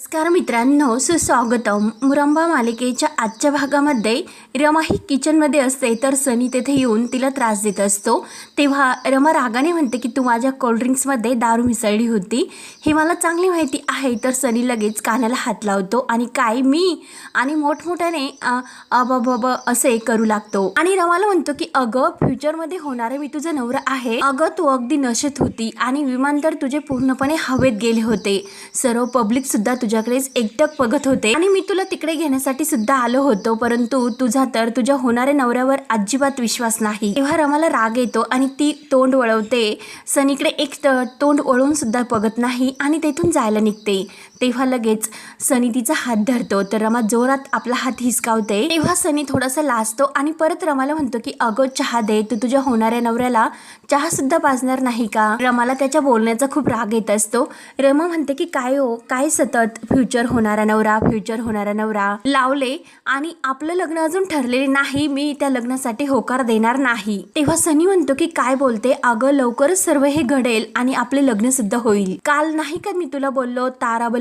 नमस्कार मित्रांनो सुस्वागतम. मुरंबा मालिकेच्या आजच्या भागामध्ये रमा ही किचनमध्ये असते तर सनी तेथे येऊन तिला त्रास देत असतो. तेव्हा रमा रागाने म्हणते की तू माझ्या कोल्ड्रिंक्समध्ये दारू मिसळली होती. हे मला चांगली माहिती आहे. तर सनी लगेच कानाला हात लावतो आणि काय मी? आणि मोठमोठ्याने अ, अबब असे करू लागतो. आणि रमाला म्हणतो की अगं फ्युचरमध्ये होणारे मी तुझा नवरा आहे. अगं तू अगदी नशेत होती आणि विमान तर तुझे पूर्णपणे हवेत गेले होते. सर्व पब्लिक सुद्धा तुझ्याकडेच एकटक बघत होते. आणि मी तुला तिकडे घेण्यासाठी सुद्धा आलो होतो. परंतु तुझा तर तुझ्या होणाऱ्या नवऱ्यावर अजिबात विश्वास नाही. तेव्हा रमाला राग येतो आणि ती तोंड वळवते. सनीकडे एक तोंड वळवून सुद्धा बघत नाही आणि तेथून जायला निघते. तेव्हा लगेच सनी तिचा हात धरतो. तर रमा जोरात आपला हात हिसकावते. तेव्हा सनी थोडासा लाजतो आणि परत रमाला म्हणतो की अगं चहा दे. तू तुझ्या होणाऱ्या नवऱ्याला चहा सुद्धा पाजणार नाही का? रमाला त्याच्या बोलण्याचा खूप राग येत असतो. रमा म्हणते की काय हो? काय सतत फ्युचर होणारा नवरा फ्युचर होणारा नवरा? लावले आणि आपलं लग्न अजून ठरलेले नाही. मी त्या लग्नासाठी होकार देणार नाही. तेव्हा सनी म्हणतो की काय बोलते? अगं लवकरच सर्व हे घडेल आणि आपले लग्न सुद्धा होईल. काल नाही का मी तुला बोललो?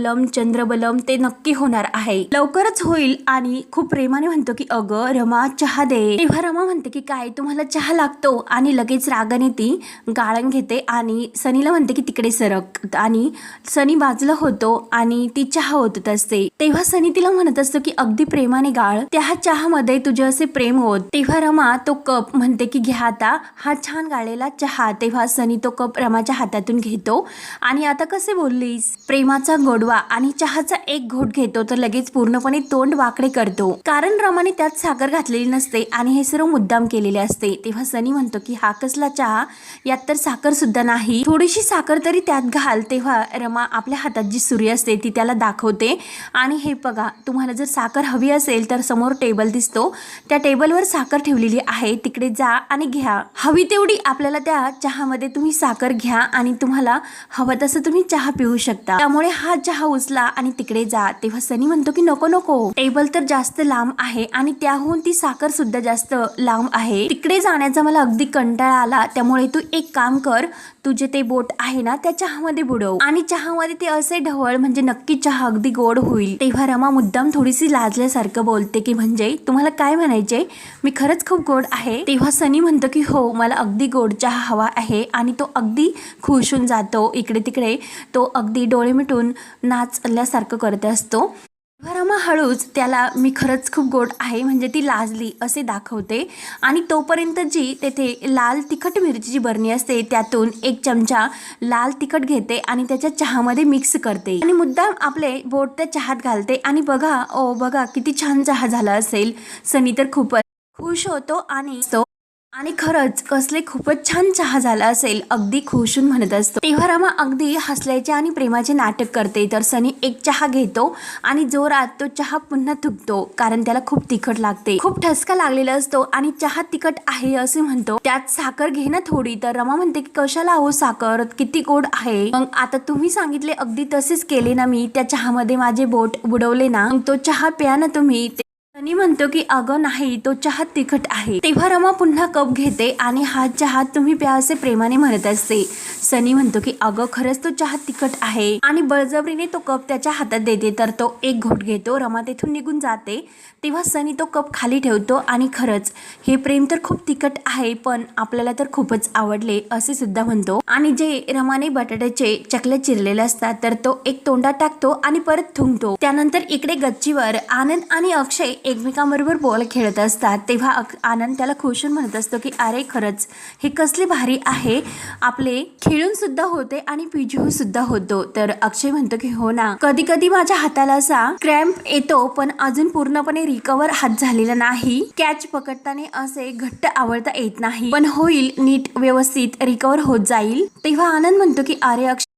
बलम चंद्रबलम ते नक्की होणार आहे. लवकरच होईल आणि खूप प्रेमाने म्हणतो की अगं रमा चहा दे. तेव्हा रमा म्हणते की काय तुम्हाला चहा लागतो? आणि लगेच रागाने ती गाळण घेते आणि सनीला म्हणते की तिकडे सरक. आणि सनी बाजूला होतो आणि ती चहा ओतत असते. तेव्हा सनी तिला म्हणत असतो की अगदी प्रेमाने गाळ. त्या चहामध्ये तुझे असे प्रेम होत. तेव्हा रमा तो कप म्हणते की घ्या आता. हा छान गाळलेला चहा. तेव्हा सनी तो कप रमाच्या हातातून घेतो. आणि आता कसे बोललीस? प्रेमाचा गोडवा. आणि चहाचा एक घोट घेतो तर लगेच पूर्णपणे तोंड वाकडे करतो. कारण रमाने त्यात साखर घातलेली नसते आणि हे सर्व मुद्दाम केलेले असते. तेव्हा सनी म्हणतो की हा कसला चहा? यात तर साखर सुद्धा नाही. थोडीशी साखर तरी त्यात घाल. तेव्हा रमा आपल्या हातात जी सुरी असते ती त्याला दाखवते. आणि हे बघा तुम्हाला जर साखर हवी असेल तर समोर टेबल दिसतो. त्या टेबलवर साखर ठेवलेली आहे. तिकडे जा आणि घ्या. हवी तेवढी आपल्याला त्या चहामध्ये तुम्ही साखर घ्या आणि तुम्हाला हवं तसं तुम्ही चहा पिऊ शकता. त्यामुळे हा चहा उचला आणि तिकडे जा. तेव्हा सनी म्हणतो की नको नको. टेबल तर जास्त लांब आहे आणि त्याहून ती साखर सुद्धा जास्त लांब आहे. तिकडे जाण्याचा मला अगदी कंटाळा आला. त्यामुळे तू एक काम कर तुझे ते बोट आहे ना त्या चहामध्ये बुडव. आणि चहामध्ये ते असे ढवळ म्हणजे नक्की चहा अगदी गोड होईल. तेव्हा रमा मुद्दाम थोडीशी लाजल्यासारखं बोलते की म्हणजे तुम्हाला काय म्हणायचे? मी खरंच खूप गोड आहे. तेव्हा सनी म्हणतो की हो मला अगदी गोड चहा हवा आहे आणि तो अगदी खुश होऊन जातो. इकडे तिकडे तो अगदी डोळे मिटून नाचल्यासारखं करत असतो. रमा हळूच त्याला मी खरंच खूप गोड आहे म्हणजे ती लाजली असे दाखवते. आणि तोपर्यंत जी तेथे लाल तिखट मिरचीची बरणी असते त्यातून एक चमचा लाल तिखट घेते आणि त्याच्या चहामध्ये मिक्स करते. आणि मुद्दाम आपले बोट त्या चहात घालते. आणि बघा ओ बघा किती छान चहा झाला असेल. सनी तर खूपच खुश होतो आणि तो आणि खरंच कसले खूपच छान चहा झाला असेल अगदी खुशून म्हणत असतो. तेव्हा रमा अगदी हसल्याचे आणि प्रेमाचे नाटक करते. तर सनी एक चहा घेतो आणि जोरात तो चहा पुन्हा थुकतो कारण त्याला खूप तिखट लागते. खूप ठसका लागलेला असतो आणि चहा तिखट आहे असे म्हणतो. त्यात साखर घे ना थोडी. तर रमा म्हणते की कशाला हो साखर? किती गोड आहे. मग आता तुम्ही सांगितले अगदी तसेच केले ना मी. त्या चहामध्ये माझे बोट बुडवले ना. मग तो चहा प्या ना तुम्ही. सनी म्हणतो की अगं नाही तो चहा तिखट आहे. तेव्हा रमा पुन्हा कप घेते आणि हा चहा तुम्ही प्या असे प्रेमाने म्हणत असते. सनी म्हणतो की अगं खरंच तो चहा तिखट आहे. आणि बळजबरीने तो कप त्याच्या हातात देते. तर तो एक घोट घेतो. रमा तेथून निघून जाते. तेव्हा सनी तो कप खाली ठेवतो आणि खरंच हे प्रेम तर खूप तिखट आहे पण आपल्याला तर खूपच आवडले असे सुद्धा म्हणतो. आणि जे रमाने बटाट्याचे चकले चिरलेले असतात तर तो एक तोंडात टाकतो आणि परत थुंकतो. त्यानंतर इकडे गच्चीवर आनंद आणि अक्षय एकमेकांबरोबर बॉल खेळत असतात तेव्हा अक- आनंद त्याला खुशून म्हणत असतो की अरे खरंच हे कसले भारी आहे. आपले खेळूनसुद्धा होते आणि पिजूसुद्धा होतो. तर अक्षय म्हणतो की हो ना कधी कधी माझ्या हाताला असा क्रॅम्प येतो पण अजून पूर्णपणे रिकवर हात झालेला नाही. कॅच पकडताना असे घट्ट आवडता येत नाही. पण होईल नीट व्यवस्थित रिकवर होत जाईल. तेव्हा आनंद म्हणतो की अरे अक्षय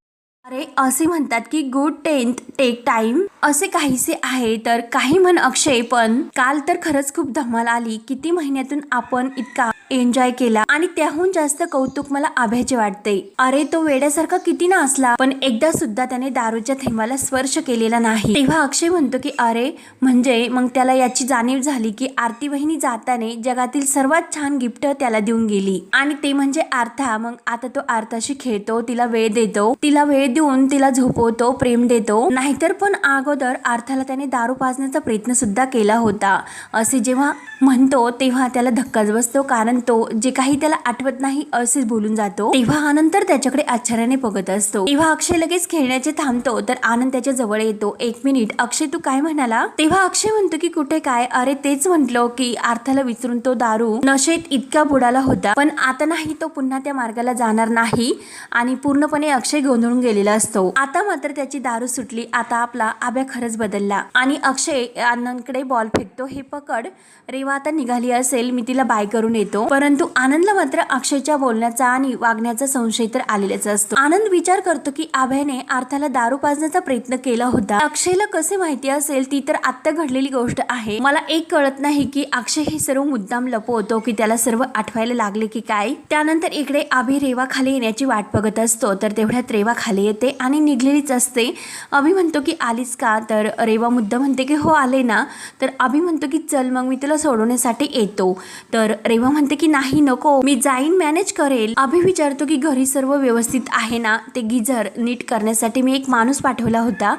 अरे असे म्हणतात की गुड टेन्थ टेक टाइम असे काहीसे आहे तर काही म्हण अक्षय पण काल तर खरंच खूप धमाल आली. किती महिन्यातून आपण इतका एन्जॉय केला. आणि त्याहून जास्त कौतुक मला आभ्याचे वाटते. अरे तो वेड्यासारखा किती ना असला पण एकदा सुद्धा त्याने दारूच्या थेंबाला स्पर्श केलेला नाही. तेव्हा अक्षय म्हणतो की अरे म्हणजे मग त्याला याची जाणीव झाली की आरती वहिनी जाताने जगातील सर्वात छान गिफ्ट त्याला देऊन गेली. आणि ते म्हणजे आर्था. मग आता तो आर्थाशी खेळतो तिला वेळ देतो. तिला वेळ देऊन तिला झोपवतो प्रेम देतो. नाहीतर पण अगोदर अर्थाला त्याने दारू पाजण्याचा प्रयत्न सुद्धा केला होता. असे जेव्हा म्हणतो तेव्हा त्याला धक्काच बसतो. कारण तो जे काही त्याला आठवत नाही असेच बोलून जातो. तेव्हा अनंतर त्याच्याकडे आश्चर्याने बघत असतो. तेव्हा अक्षय लगेच खेळण्याचे थांबतो तर आनंद त्याच्याजवळ येतो. एक मिनिट अक्षय तू काय म्हणाला? तेव्हा अक्षय म्हणतो की कुठे काय? अरे तेच म्हंटलो की अर्थाला विचारून तो दारू नशेत इतका बुडाला होता. पण आता नाही तो पुन्हा त्या मार्गाला जाणार नाही. आणि पूर्णपणे अक्षय गोंधळून गेले झालेला असतो. आता मात्र त्याची दारू सुटली. आता आपला आब्या खरंच बदलला. आणि अक्षय आनंदकडे बॉल फेकतो. हे पकड रेवा आता निघाली असेल. मी तिला बाय करून येतो. परंतु आनंदला मात्र अक्षयच्या बोलण्याचा आणि वागण्याचा संशय तर आलेलाच असतो. आनंद विचार करतो की आभ्याने अर्थाला दारू पाजण्याचा प्रयत्न केला होता. अक्षयला कसे माहिती असेल ती तर आत्ता घडलेली गोष्ट आहे. मला एक कळत नाही की अक्षय हे सर्व मुद्दाम लपवतो की त्याला सर्व आठवायला लागले की काय? त्यानंतर इकडे अभि रेवा खाली येण्याची वाट बघत असतो. तर तेवढ्यात रेवा खाली येते आणि निघलेलीच असते. अभि म्हणतो की आलीच का? तर रेवा मुद्दा म्हणते की हो आले ना. तर अभि म्हणतो की चल मग मी तुला सोडवण्यासाठी येतो. तर रेवा म्हणते की नाही नको मी जाईन मॅनेज करेल. अभि विचारतो की घरी सर्व व्यवस्थित आहे ना? ते गिझर नीट करण्यासाठी मी एक माणूस पाठवला होता.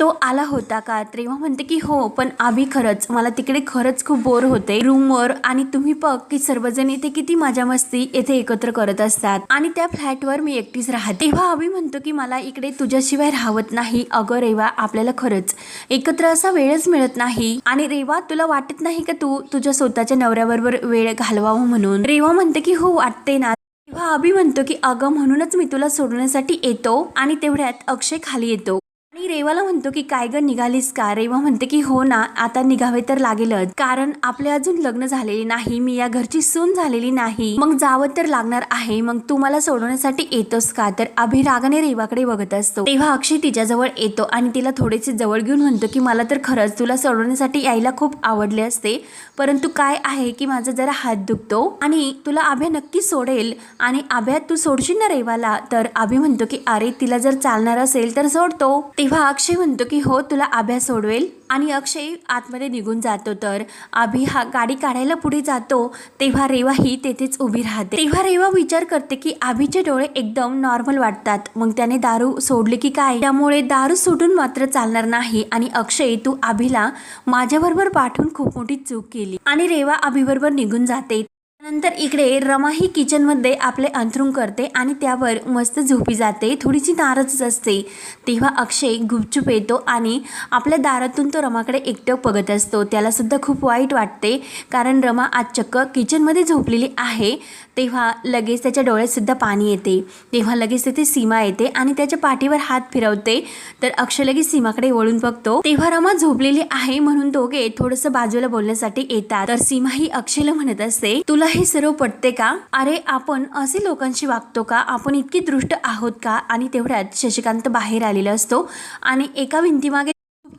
तो आला होता का? रेवा म्हणते की हो पण आभी खरंच मला तिकडे खरंच खूप बोर होते. रूमवर आणि तुम्ही बघ की सर्वजण इथे किती मजा मस्ती येथे एकत्र करत असतात. आणि त्या फ्लॅटवर मी एकटीच राहते. तेव्हा अभि म्हणतो की मला इकडे तुझ्याशिवाय राहत नाही. अगं रेवा आपल्याला खरंच एकत्र असा वेळच मिळत नाही. आणि रेवा तुला वाटत नाही का तू तुझ्या स्वतःच्या नवऱ्याबरोबर वेळ घालवावं म्हणून? रेवा म्हणते की हो वाटते ना. तेव्हा अभि म्हणतो की अगं म्हणूनच मी तुला सोडण्यासाठी येतो आणि तेवढ्यात अक्षय खाली येतो. आणि रेवाला म्हणतो की काय ग निघालीस का? रेवा म्हणते की हो ना आता निघावे तर लागेलच. कारण आपले अजून लग्न झालेले नाही मी या घरची सून झालेली नाही. मग जावं तर लागणार आहे. मग तू मला सोडवण्यासाठी येतोस का? तर अभिरागाने रेवाकडे बघत असतो. तेव्हा अक्षय तिच्याजवळ येतो आणि तिला थोडेसे जवळ घेऊन म्हणतो की मला तर खरंच तुला सोडवण्यासाठी यायला खूप आवडले असते. परंतु काय आहे की माझा जरा हात दुखतो आणि तुला आभ्या नक्की सोडेल आणि आभ्या तू सोडशील ना रेवाला? तर आभी म्हणतो की अरे तिला जर चालणार असेल तर सोडतो. तेव्हा अक्षय म्हणतो की हो तुला आभ्या सोडवेल. आणि अक्षय आतमध्ये निघून जातो. तर आभी हा गाडी काढायला पुढे जातो. तेव्हा रेवा ही तेथेच उभी राहते. तेव्हा रेवा विचार करते की आभीचे डोळे एकदम नॉर्मल वाटतात. मग त्याने दारू सोडले की काय? त्यामुळे दारू सोडून मात्र चालणार नाही. आणि अक्षय तू आभीला माझ्याबरोबर पाठवून खूप मोठी चूक केली. आणि रेवा आभीबरोबर निघून जाते. नंतर इकडे रमा ही किचनमध्ये आपले अंथरूण करते आणि त्यावर मस्त झोपी जाते. थोडीशी दारच असते. तेव्हा अक्षय गुपचूप येतो आणि आपल्या दारातून तो रमाकडे एकटक बघत असतो. त्यालासुद्धा खूप वाईट वाटते. कारण रमा आज चक्क किचनमध्ये झोपलेली आहे. तेव्हा लगेच त्याच्या डोळ्यात सुद्धा पाणी येते. तेव्हा लगेच तिथे सीमा येते आणि त्याच्या पाठीवर हात फिरवते. तर अक्षय लगेच सीमाकडे वळून बघतो. तेव्हा रमा झोपलेली आहे म्हणून दोघे थोडंसं बाजूला बोलण्यासाठी येतात. तर सीमा ही अक्षयला म्हणत असते तुला हे सर्व पटते का? अरे आपण असे लोकांशी वागतो का? आपण इतकी दृष्ट आहोत का? आणि तेवढ्यात शशिकांत बाहेर आलेला असतो आणि एका भिंतीमागे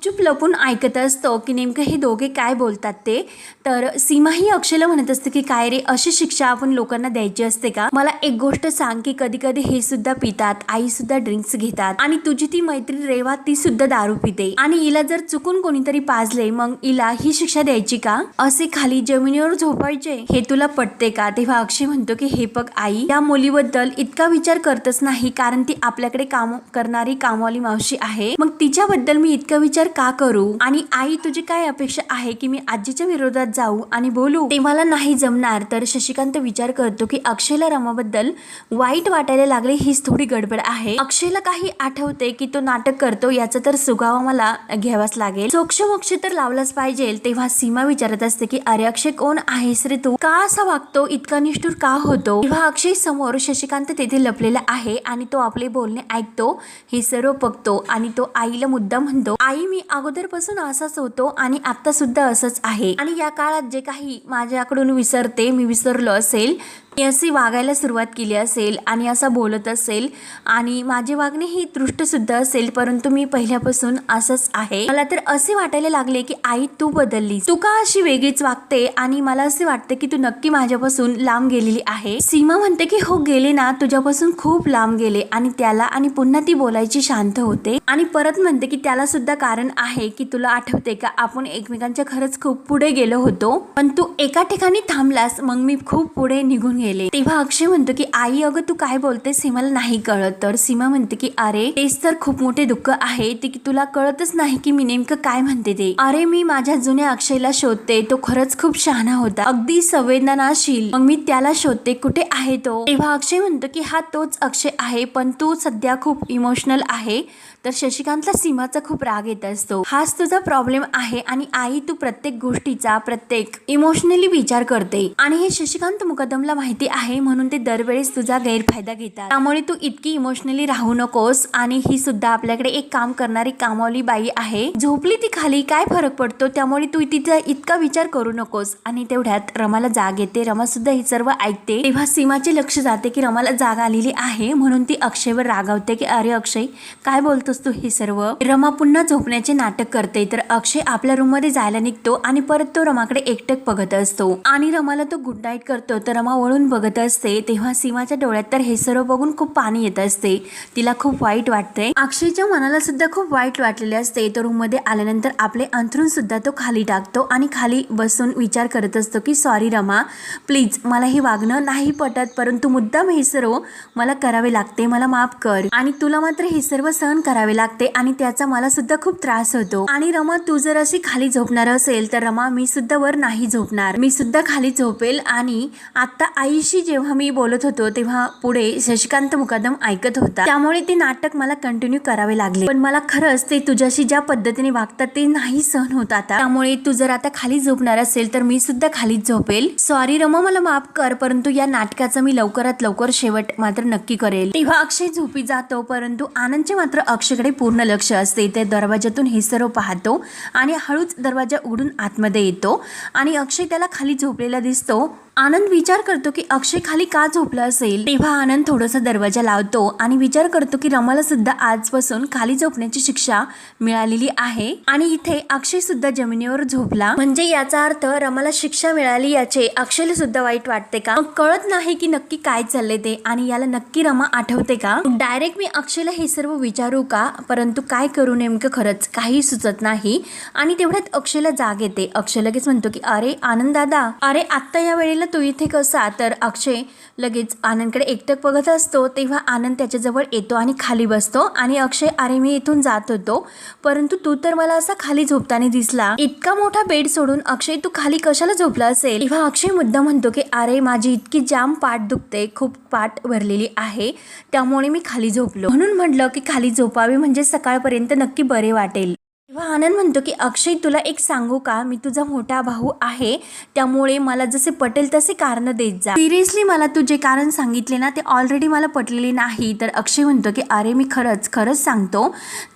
चुप लपून ऐकत असतो की नेमकं हे दोघे काय बोलतात ते. तर सीमाही अक्षयला म्हणत असते की काय रे अशी शिक्षा आपण लोकांना द्यायची असते का? मला एक गोष्ट सांग की कधी कधी हे सुद्धा पितात आई सुद्धा ड्रिंक्स घेतात आणि तुझी ती मैत्रीण रेवा ती सुद्धा दारू पिते. आणि हिला जर चुकून कोणीतरी पाजले मग हिला ही शिक्षा द्यायची का? असे खाली जमिनीवर झोपायचे. हे तुला पटते का? तेव्हा अक्षय म्हणतो की हे बघ आई या मुलीबद्दल इतका विचार करतच नाही कारण ती आपल्याकडे काम करणारी कामवाली मावशी आहे. मग तिच्याबद्दल मी इतका विचार का करू? आणि आई तुझी काय अपेक्षा आहे की मी आजीच्या विरोधात जाऊ आणि बोलू? ते मला नाही जमणार. तर शशिकांत विचार करतो की अक्षयला रमाबद्दल वाईट वाटायला लागले हीच थोडी गडबड आहे. अक्षयला काही आठवते की तो नाटक करतो याचा तर सुगावा मला घ्यावाच लागेल. सोक्षमोक्ष तर लावलाच पाहिजे. तेव्हा सीमा विचारत असते की अरे अक्षय कोण आहेस रे तू? का असा वागतो? इतका निष्ठूर का होतो? तेव्हा अक्षय समोर शशिकांत तेथे लपलेला आहे आणि तो आपले बोलणे ऐकतो हे सर्व बघतो आणि तो आईला मुद्दा म्हणतो आई मी अगोदरपासून असाच होतो आणि आता सुद्धा असंच आहे. आणि या काळात जे काही माझ्याकडून विसरते मी विसरलो असेल असे वागायला सुरुवात केली असेल आणि असं बोलत असेल आणि माझे वागणे ही दृष्टसुद्धा असेल परंतु मी पहिल्यापासून असंच आहे. मला तर असे वाटायला लागले की आई तू बदलली तू का अशी वेगळीच वागते? आणि मला असे वाटते की तू नक्की माझ्यापासून लांब गेलेली आहे. सीमा म्हणते की हो गेले ना. तुझ्यापासून खूप लांब गेले. आणि त्याला आणि पुन्हा ती बोलायची शांत होते. आणि परत म्हणते की त्याला सुद्धा कारण आहे की तुला आठवते का? आपण एकमेकांच्या खरंच खूप पुढे गेलो होतो. पण तू एका ठिकाणी थांबलास. मग मी खूप पुढे निघून गेले तेव्हा अक्षय म्हणतो की आई अगं तू काय बोलतेस हे मला नाही कळत. तर सीमा म्हणते की अरे तेच तर खूप मोठे दुःख आहे. ते की तुला कळतच नाही की मी नेमकं काय म्हणते ते. अरे मी माझ्या जुन्या अक्षयला शोधते. तो खरंच खूप शहाणा होता. अगदी संवेदनाशील. मग मी त्याला शोधते. कुठे आहे तो? तेव्हा अक्षय म्हणतो की हा तोच अक्षय आहे पण तू सध्या खूप इमोशनल आहे. तर शशिकांतला सीमाचा खूप राग येत असतो. हाच तुझा प्रॉब्लेम आहे आणि आई तू प्रत्येक गोष्टीचा प्रत्येक इमोशनली विचार करते. आणि हे शशिकांत मुकदमला माहिती आहे म्हणून ते दरवेळेस तुझा गैरफायदा घेतात. त्यामुळे तू इतकी इमोशनली राहू नकोस आणि ही सुद्धा आपल्याकडे एक काम करणारी कामावली बाई आहे. झोपली ती खाली काय फरक पडतो? त्यामुळे तू तिचा इतका विचार करू नकोस. आणि तेवढ्यात रमाला जाग येते. रमा सुद्धा हे सर्व ऐकते. तेव्हा सीमाचे लक्ष जाते की रमाला जाग आलेली आहे म्हणून ती अक्षयवर रागावते की अरे अक्षय काय बोलतो असतो हे सर्व. रमा पुन्हा झोपण्याचे नाटक करते तर अक्षय आपल्या रूममध्ये जायला निघतो आणि परत तो रमाकडे एकटक बघत असतो. आणि रमाला तो गुड नाईट करतो तर रमा वळून बघत असते. तेव्हा सीमाच्या डोळ्यात तर हे सर्व बघून खूप पाणी येत असते. तिला खूप वाईट वाटते. अक्षयच्या मनाला सुद्धा खूप वाईट वाटलेले असते. तो रूममध्ये आल्यानंतर आपले अंथरून सुद्धा तो खाली टाकतो आणि खाली बसून विचार करत असतो की सॉरी रमा प्लीज मला हे वागणं नाही पटत परंतु मुद्दाम हे सर्व मला करावे लागते. मला माफ कर. आणि तुला मात्र हे सर्व सहन करावे लागते आणि त्याचा मला सुद्धा खूप त्रास होतो. आणि रमा तू जर अशी खाली झोपणार असेल तर रमा मी सुद्धा वर नाही झोपणार. मी सुद्धा खाली झोपेल आणि आता आईशी जेव्हा मी बोलत होतो तेव्हा पुढे शशिकांत मुकादम ऐकत होता. त्यामुळे ते नाटक मला कंटिन्यू करावे लागले. पण मला खरंच ते तुझ्याशी ज्या पद्धतीने वागतात ते नाही सहन होत आता. त्यामुळे तू जर आता खाली झोपणार असेल तर मी सुद्धा खालीच झोपेल. सॉरी रमा मला माफ कर परंतु या नाटकाचा मी लवकरात लवकर शेवट मात्र नक्की करेल. तेव्हा अक्षय झोपी जातो परंतु आनंदचे मात्र अक्षयकडे पूर्ण लक्ष असते. त्या दरवाजातून हे सर्व पाहतो आणि हळूच दरवाजा उघडून आतमध्ये येतो आणि अक्षय त्याला खाली झोपलेला दिसतो. आनंद विचार करतो की अक्षय खाली का झोपला असेल? तेव्हा आनंद थोडासा दरवाजा लावतो आणि विचार करतो की रमाला सुद्धा आजपासून खाली झोपण्याची शिक्षा मिळालेली आहे. आणि इथे अक्षय सुद्धा जमिनीवर झोपला. म्हणजे याचा अर्थ रमाला शिक्षा मिळाली याचे अक्षयला सुद्धा वाईट वाटते का? मग कळत नाही की नक्की काय चाललंय ते आणि याला नक्की रमा आठवते का? डायरेक्ट मी अक्षयला हे सर्व विचारू का? परंतु काय करू नेमकं खरंच काही सुचत नाही. आणि तेवढ्यात अक्षयला जाग येते. अक्षय लगेच म्हणतो की अरे आनंद दादा अरे आत्ता या वेळेला तू इथे कसा? तर अक्षय लगेच आनंदकडे एकटक बघत असतो. तेव्हा आनंद त्याच्याजवळ येतो आणि खाली बसतो आणि अक्षय अरे मी इथून जात होतो. परंतु तू तर मला असा खाली झोपताना दिसला. इतका मोठा बेड सोडून अक्षय तू खाली कशाला झोपला असेल? तेव्हा अक्षय मुद्दा म्हणतो की अरे माझी इतकी जाम पाठ दुखते. खूप पाठ भरलेली आहे. त्यामुळे मी खाली झोपलो. म्हणून म्हटलं की खाली झोपावे म्हणजे सकाळपर्यंत नक्की बरे वाटेल. तेव्हा आनंद म्हणतो की अक्षय तुला एक सांगू का? मी तुझा मोठा भाऊ आहे. त्यामुळे मला जसे पटेल तसे कारण देत जा. सिरियसली मला तू जे कारण सांगितले ना ते ऑलरेडी मला पटलेले नाही. तर अक्षय म्हणतो की अरे मी खरंच खरंच सांगतो.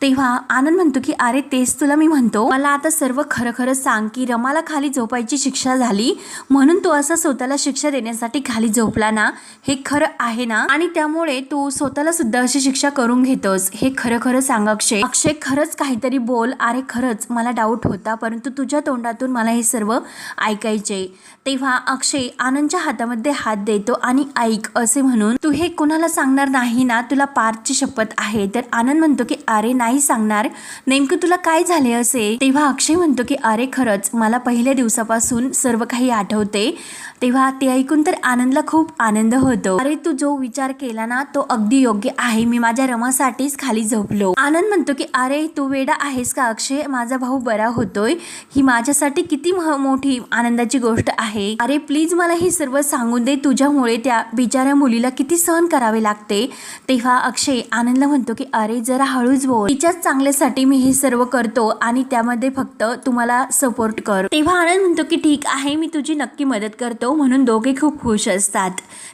तेव्हा आनंद म्हणतो की अरे तेच तुला मी म्हणतो. मला आता सर्व खरं खरं सांग की रमाला खाली झोपायची शिक्षा झाली. म्हणून तू असं स्वतःला शिक्षा देण्यासाठी खाली झोपला ना? हे खरं आहे ना? आणि त्यामुळे तू स्वतःला सुद्धा अशी शिक्षा करून घेतोस. हे खरं खरं सांग अक्षय. अक्षय खरंच काहीतरी बोल. अरे खरंच मला डाऊट होता परंतु तुझ्या तोंडातून मला हे सर्व ऐकायचे. तेव्हा अक्षय आनंदच्या हातामध्ये हात देतो आणि ऐक असे म्हणून तू हे कुणाला सांगणार नाही ना? तुला पार्थची शपथ आहे. तर आनंद म्हणतो की अरे नाही सांगणार. नेमकं तुला काय झाले असे? तेव्हा अक्षय म्हणतो की अरे खरंच मला पहिल्या दिवसापासून सर्व काही आठवते. तेव्हा ते ऐकून तर आनंदला खूप आनंद होतो. अरे तू जो विचार केला ना तो अगदी योग्य आहे. मी माझ्या रमासाठीच खाली झोपलो. आनंद म्हणतो की अरे तू वेडा आहेस का? अक्षय माझा भाऊ बरा होतोय. ही माझ्यासाठी किती मह- मोठी आनंदाची गोष्ट आहे. अरे प्लीज मला हे सर्व सांगून दे. तुझ्यामुळे त्या बिचाऱ्या मुलीला किती सहन करावे लागते. तेव्हा अक्षय आनंदला म्हणतो की अरे जरा हळूच बोल. तिच्याच चांगल्यासाठी मी हे सर्व करतो आणि त्यामध्ये फक्त तुम्हाला सपोर्ट कर. तेव्हा आनंद म्हणतो की ठीक आहे मी तुझी नक्की मदत करतो. म्हणून दोघे खूप खुश असतात.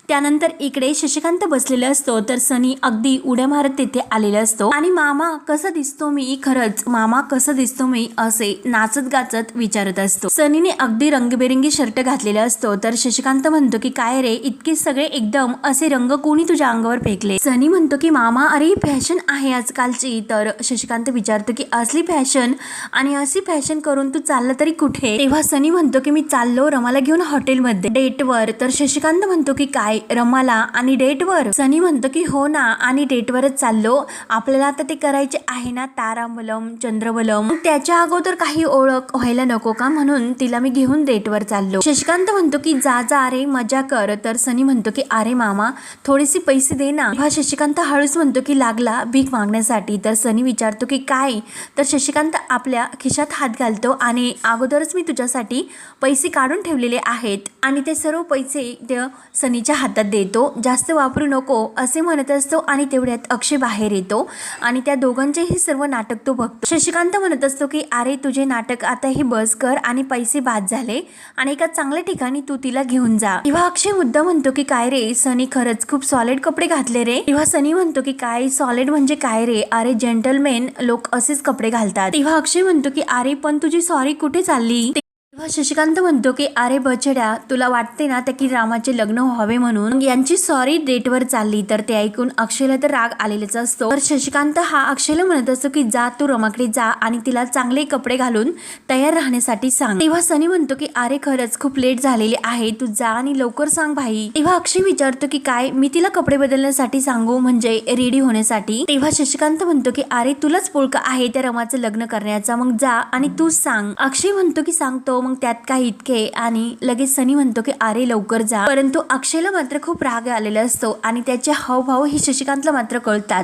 त्यानंतर इकडे शशिकांत बसलेला असतो. तर सनी अगदी उड्या मारत तिथे आलेला असतो. आणि मामा कसा दिसतो मी? खरंच मामा कसं दिसतो मी असे नाचत गाचत विचारत असतो. सनीने अगदी रंगबेरंगी शर्ट घातलेला असतो तर शशिकांत म्हणतो की काय रे इतके सगळे एकदम असे रंग कोणी तुझ्या अंगावर फेकले? सनी म्हणतो की मामा अरे फॅशन आहे आजकालची. तर शशिकांत विचारतो की असली फॅशन? आणि अशी फॅशन करून तू चालला तरी कुठे? तेव्हा सनी म्हणतो की मी चाललो रमाला घेऊन हॉटेलमध्ये. डेटवर तर शशिकांत म्हणतो की काय रमाला आणि डेटवर? सनी म्हणतो की हो ना आणि डेटवरच चाललो. आपल्याला आता ते करायचे आहे ना तारांबलम ठरवलं मग त्याच्या अगोदर काही ओळख व्हायला नको का? म्हणून तिला मी घेऊन डेटवर चाललो. शशिकांत म्हणतो की जा जा अरे मजा कर. तर सनी म्हणतो की अरे मामा थोडेसे पैसे दे ना. हा शशिकांत हळूच म्हणतो की लागला भीक मागण्यासाठी. तर सनी विचारतो की काय? तर शशिकांत आपल्या खिशात हात घालतो आणि अगोदरच मी तुझ्यासाठी पैसे काढून ठेवलेले आहेत आणि ते सर्व पैसे त्या सनीच्या हातात देतो. जास्त वापरू नको असे म्हणत असतो आणि तेवढ्यात अक्षय बाहेर येतो आणि त्या दोघांचेही सर्व नाटक तो बघतो. शशिकांत म्हणत असतो की अरे तुझे नाटक आता हे बस कर आणि पैसे बाद झाले आणि एका चांगल्या ठिकाणी तू तिला घेऊन जा. तेव्हा अक्षय मुद्दा म्हणतो की काय रे सनी खरंच खूप सॉलिड कपडे घातले रे. तेव्हा सनी म्हणतो की काय सॉलिड म्हणजे काय रे? अरे जेंटलमेन लोक असेच कपडे घालतात. तेव्हा अक्षय म्हणतो की अरे पण तुझी सॉरी कुठे चालली? तेव्हा शशिकांत म्हणतो की अरे बछड्या तुला वाटते ना त्या की रामाचे लग्न व्हावे म्हणून? यांची सॉरी डेटवर चालली तर ते ऐकून अक्षयला तर राग आलेलाच असतो. तर शशिकांत हा अक्षयला म्हणत असतो की जा तू रमाकडे जा आणि तिला चांगले कपडे घालून तयार राहण्यासाठी सांग. तेव्हा सनी म्हणतो की अरे खरंच खूप लेट झालेली आहे तू जा आणि लवकर सांग भाई. तेव्हा अक्षय विचारतो की काय मी तिला कपडे बदलण्यासाठी सांगू म्हणजे रेडी होण्यासाठी? तेव्हा शशिकांत म्हणतो की अरे तुलाच पोळका आहे त्या रमाचं लग्न करण्याचा मग जा आणि तू सांग. अक्षय म्हणतो की सांगतो मग त्यात काय इतके? आणि लगेच सनी म्हणतो की अरे लवकर जा. परंतु अक्षयला मात्र खूप राग आलेला असतो आणि त्याचे हावभाव हे शशिकांतला मात्र कळतात.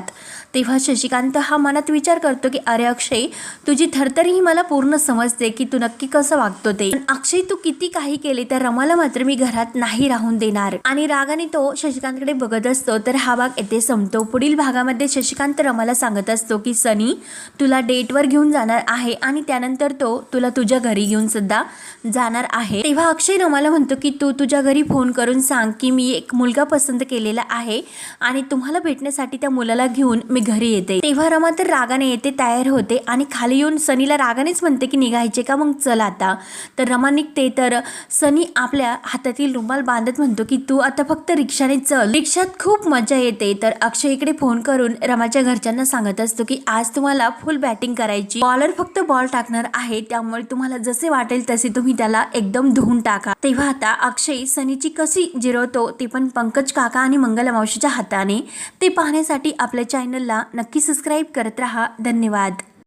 तेव्हा शशिकांत हा मनात विचार करतो की अरे अक्षय तुझी थरथर ही मला पूर्ण समजते की तू नक्की कसं वागतो ते. पण अक्षय तू किती काही केले तर रमाला मात्र मी घरात नाही राहून देणार. आणि रागाने तो शशिकांतकडे बघत असतो. तर हा भाग येथे संपतो. पुढील भागामध्ये शशिकांत रमाला सांगत असतो की सनी तुला डेटवर घेऊन जाणार आहे आणि त्यानंतर तो तुला तुझ्या घरी घेऊन सुद्धा जाणार आहे. तेव्हा अक्षय रमाला म्हणतो की तू तुझ्या घरी फोन करून सांग की मी एक मुलगा पसंत केलेला आहे आणि तुम्हाला भेटण्यासाठी त्या मुलाला घेऊन मी घरी येते. तेव्हा रमा तर रागाने येते तयार होते आणि खाली येऊन सनीला रागानेच म्हणते की निघायचे का? मग चल आता. तर रमा निघते तर सनी आपल्या हातातील रुमाल बांधत म्हणतो की तू आता फक्त रिक्षाने चल. रिक्षात खूप मजा येते तर अक्षय इकडे फोन करून रमाच्या घरच्यांना सांगत असतो की आज तुम्हाला फुल बॅटिंग करायची. बॉलर फक्त बॉल टाकणार आहे त्यामुळे तुम्हाला जसे वाटेल तसे तुम्ही त्याला एकदम धुवून टाका. तेव्हा आता अक्षय सनीची कशी जिरवतो ते पण पंकज काका आणि मंगलमावशीच्या हाताने. ते पाहण्यासाठी आपल्या चॅनलला नक्की सबस्क्राईब करत राहा. धन्यवाद.